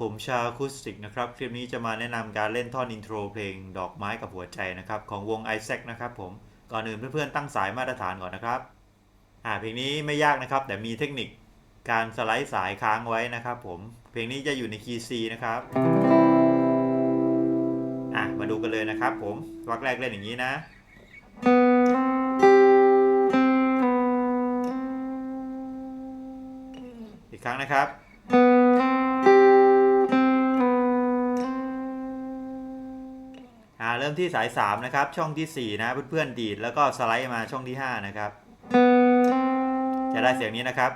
ผมชาคูสติกนะครับ คลิปนี้จะมาแนะนำการเล่นท่อนอินโทรเพลงดอกไม้กับหัวใจนะครับ ของวง i s a c นะครับผม ก่อนอื่นเพื่อนๆตั้งสายมาตรฐานก่อนนะครับ อ่าเพลงนี้ไม่ยากนะครับ แต่มีเทคนิคการสไลด์สายค้างไว้นะครับผม เพลงนี้จะอยู่ในคีย์ C นะครับ อะมาดูกันเลยนะครับผมวักแรกเล่นอย่างนี้นะอีกครั้งนะครับ ริ่มที่สาย 3 นะครับ ช่องทีสี่ 4 นะเพื่อนๆดีดแล้วก็สไลด์มาช่องที่ 5 นะครับ จะได้เสียงนี้นะครับ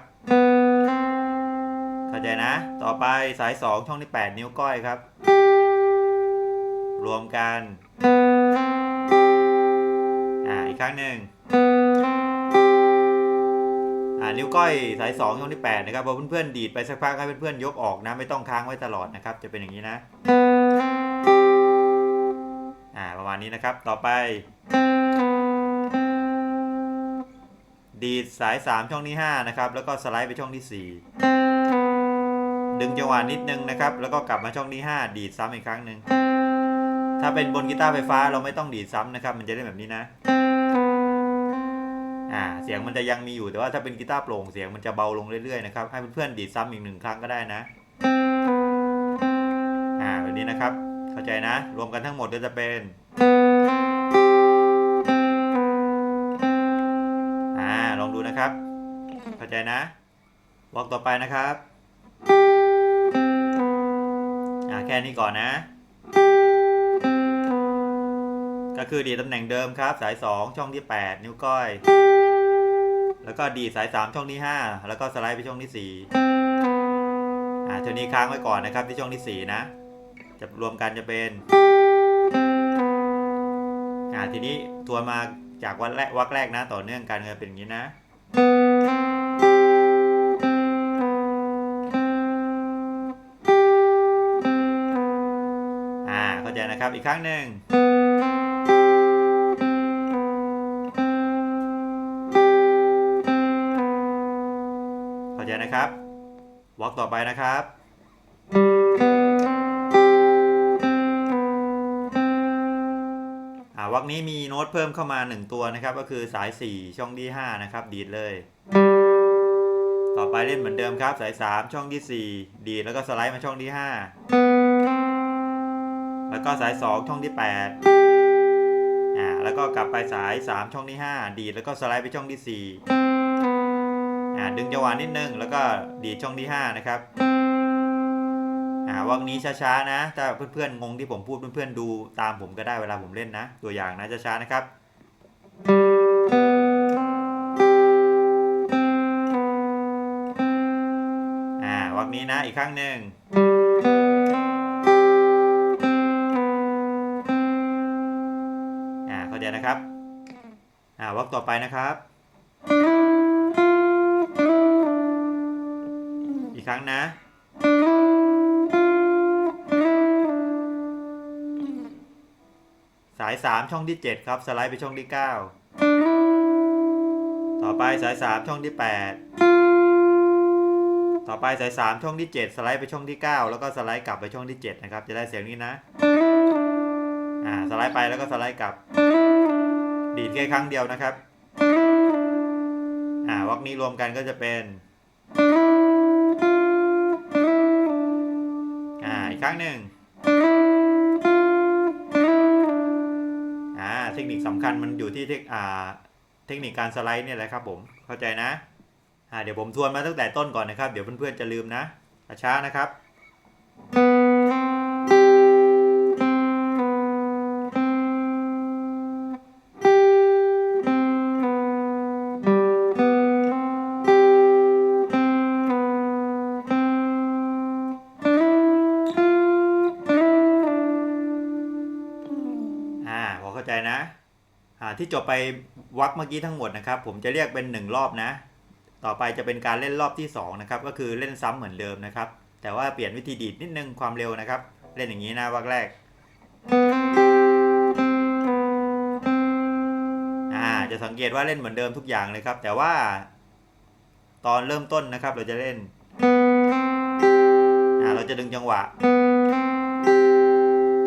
เข้าใจนะ ต่อไปสาย 2 ช่องที่ 8 นิ้วก้อยครับ รวมกัน อ่าอีกครั้งหนึ่งอ่านิ้วก้อยสาย 2 ช่องที่ 8 นะครับพอเพื่อนๆดีดไปสักพักให้เพื่อนๆยกออกนะไม่ต้องค้างไว้ตลอดนะครับ จะเป็นอย่างนี้นะ อ่าประมาณนี้นะครับ ต่อไป ดีดสาย 3 ช่องที่5นะครับ แล้วก็สไลด์ไปช่องที่ 4 ดึงจังหวะนิดนึงนะครับ แล้วก็กลับมาช่องที่ 5 ดีดซ้ำอีกครั้งหนึ่ง ถ้าเป็นบนกีตาร์ไฟฟ้าเราไม่ต้องดีดซ้ำนะครับ มันจะได้แบบนี้นะ อ่า เสียงมันจะยังมีอยู่ แต่ว่าถ้าเป็นกีตาร์โปร่งเสียงมันจะเบาลงเรื่อยๆนะครับ ให้เพื่อนๆดีดซ้ำอีกหนึ่งครั้งก็ได้นะ อ่าแบบนี้นะครับ เข้าใจนะ รวมกันทั้งหมดก็จะเป็นอ่าลองดูนะครับ เข้าใจนะวอกต่อไปนะครับอ่าแค่นี้ก่อนนะ ก็คือดีตำแหน่งเดิมครับ สาย 2 ช่องที่ 8 นิ้วก้อย แล้วก็ดีสาย 3 ช่องที่ 5 แล้วก็สไลด์ไปช่องที่4อ่าเท่านี้ค้างไว้ก่อนนะครับที่ช่องที่ 4 นะ จะรวมกันจะเป็นอ่าทีนี้ตัวมาจากวักแรกวักแรกนะ ต่อเนื่องกันก็เป็นอย่างนี้นะอ่าเข้าใจนะครับอีกครั้งหนึ่งเข้าใจนะครับวอล์กต่อไปนะครับ วักนี้มีโน้ตเพิ่มเข้ามา 1 ตัวนะครับ ก็คือสาย 4 ช่องที่ 5 นะครับ ดีดเลย ต่อไปเล่นเหมือนเดิมครับ สาย 3 ช่องที่ 4 ดีดแล้วก็สไลด์มาช่องที่ 5 แล้วก็สาย 2 ช่องที่ 8 อ่า แล้วก็กลับไปสาย 3 ช่องที่ 5 ดีดแล้วก็สไลด์ไปช่องที่ 4 อ่า ดึงจังหวะนิดนึง แล้วก็ดีดช่องที่ 5 นะครับ วักนี้ช้าๆนะถ้าเพื่อนๆงงที่ผมพูดเพื่อนๆดูตามผมก็ได้เวลาผมเล่นนะ ตัวอย่างนะช้าๆนะครับอ่าวักนี้นะอีกครั้งหนึ่งอ่าเข้าใจนะครับอ่าวักต่อไปนะครับ อีกครั้งนะ สาย 3 ช่องที่ 7 ครับ สไลด์ไปช่องที่ 9 ต่อไปสาย 3 ช่องที่ 8 ต่อไปสาย 3 ช่องที่ 7 สไลด์ไปช่องที่ 9 แล้วก็สไลด์กลับไปช่องที่ 7 นะครับ จะได้เสียงนี้นะ อ่า สไลด์ไปแล้วก็สไลด์กลับ ดีดแค่ครั้งเดียวนะครับ อ่า วักนี้รวมกันก็จะเป็น อ่า อีกครั้งหนึ่ง ทคนิคสำคัญมันอยู่ที่เทคอ่าเทคนิคการสไลด์เนี่ยแหละครับผมเข้าใจนะอ่าเดี๋ยวผมทวนมาตั้งแต่ต้นก่อนนะครับ เดี๋ยวเพื่อนๆจะลืมนะช้าๆนะครับ ใจนะที่จบไปวักเมื่อกี้ทั้งหมดนะครับ ผมจะเรียกเป็นหนึ่งรอบนะ ต่อไปจะเป็นการเล่นรอบที่สองนะครับก็คือเล่นซ้ำเหมือนเดิมนะครับ แต่ว่าเปลี่ยนวิธีดีดนิดนึงความเร็วนะครับ เล่นอย่างนี้นะวักแรกจะสังเกตว่าเล่นเหมือนเดิมทุกอย่างเลยครับ แต่ว่าตอนเริ่มต้นนะครับเราจะเล่นเราจะดึงจังหวะ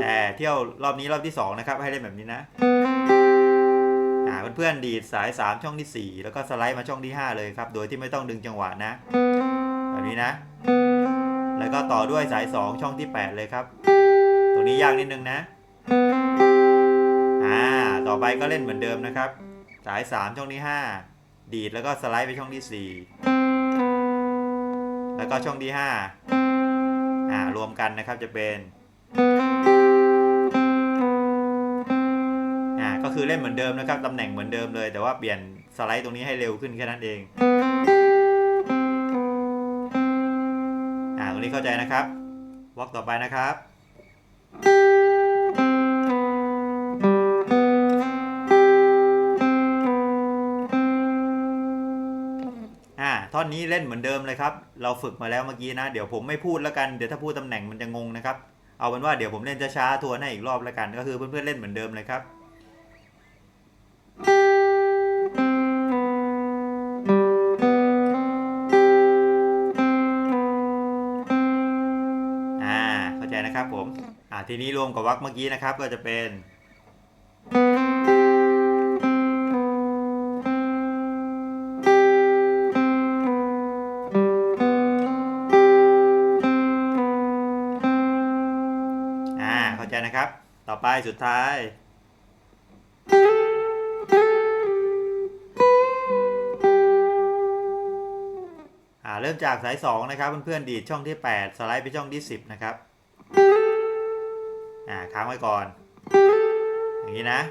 แต่เที่ยวรอบนี้รอบที่สองนะครับให้เล่นแบบนี้นะอ่าเพื่อนๆดีดสาย 3 ช่องทีสี่ 4 แล้วก็สไลด์มาช่องที่ 5 เลยครับ โดยที่ไม่ต้องดึงจังหวะนะ แบบนี้นะ แล้วก็ต่อด้วยสาย 2 ช่องที่ 8 เลยครับ ตรงนี้ยากนิดนึงนะอ่าต่อไปก็เล่นเหมือนเดิมนะครับ สาย 3 ช่องที่ 5 ดีดแล้วก็สไลด์ไปช่องที่ 4 แล้วก็ช่องที่ 5อ่ารวมกันนะครับจะเป็น คือเล่นเหมือนเดิมนะครับตำแหน่งเหมือนเดิมเลย แต่ว่าเปลี่ยนสไลด์ตรงนี้ให้เร็วขึ้นแค่นั้นเองอ่าตรงนี้เข้าใจนะครับวอล์กต่อไปนะครับอ่าท่อนนี้เล่นเหมือนเดิมเลยครับ เราฝึกมาแล้วเมื่อกี้นะ เดี๋ยวผมไม่พูดแล้วกัน เดี๋ยวถ้าพูดตำแหน่งมันจะงงนะครับ เอาเป็นว่าเดี๋ยวผมเล่นช้าๆทวนให้อีกรอบแล้วกัน ก็คือเพื่อนๆเล่นเหมือนเดิมเลยครับ ผมอ่าทีนี้รวมกับวรรคเมื่อกี้นะครับก็จะเป็นอ่าเข้าใจนะครับ ต่อไปสุดท้ายอ่าเริ่มจากสาย 2 นะครับ เพื่อนๆดีดช่องที่ 8 สไลด์ไปช่องที่ 10 นะครับ อ่าค้างไว้ก่อน อย่างนี้นะ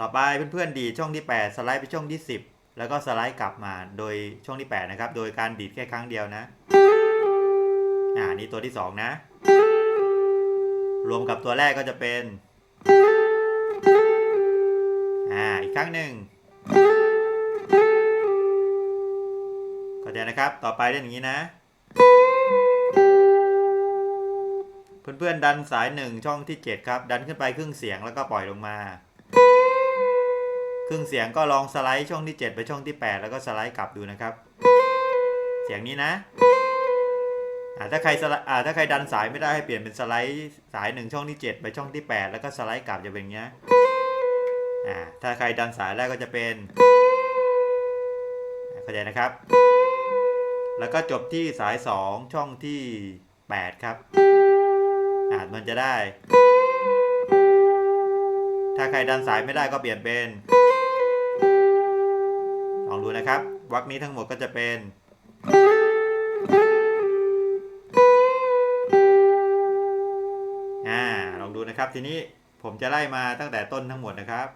ต่อไปเพื่อนๆดีช่องที่ 8 สไลด์ไปช่องที่ 10 แล้วก็สไลด์กลับมาโดยช่องที่ 8 นะครับ โดยการดีดแค่ครั้งเดียวนะ อ่านี่ตัวที่ 2 นะ รวมกับตัวแรกก็จะเป็น อ่าอีกครั้งหนึ่งเข้าใจนะครับ ต่อไปเล่นอย่างนี้นะ เพื่อนๆดันสายหนึ่งช่องที่ 7 ครับ ดันขึ้นไปครึ่งเสียงแล้วก็ปล่อยลงมา ครึ่งเสียงก็ลองสไลด์ช่องที่ 7 ไปช่องที่ 8 แล้วก็สไลด์กลับดูนะครับ เสียงนี้นะถ้าใครถ้าใครดันสายไม่ได้ให้เปลี่ยนเป็นสไลด์สายหนึ่งช่องที่ 7 ไปช่องที่ 8 แล้วก็สไลด์กลับจะเป็นอย่างเงี้ยถ้าใครดันสายแรกก็จะเป็นเข้าใจนะครับ แล้วก็จบที่สาย 2 ช่องที่ 8 ครับ อ่ามันจะได้ ถ้าใครดันสายไม่ได้ก็เปลี่ยนเป็น ลองดูนะครับ วักนี้ทั้งหมดก็จะเป็น อ่า ลองดูนะครับ ทีนี้ผมจะไล่มาตั้งแต่ต้นทั้งหมดนะครับ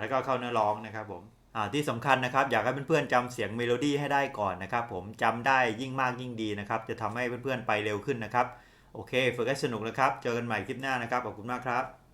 แล้วก็เข้าเนื้อร้องนะครับผมอ่าที่สำคัญนะครับอยากให้เพื่อนๆจำเสียงเมโลดี้ให้ได้ก่อนนะครับผมจำได้ยิ่งมากยิ่งดีนะครับ จะทำให้เพื่อนๆไปเร็วขึ้นนะครับ โอเคฝึกให้สนุกนะครับ เจอกันใหม่คลิปหน้านะครับ ขอบคุณมากครับ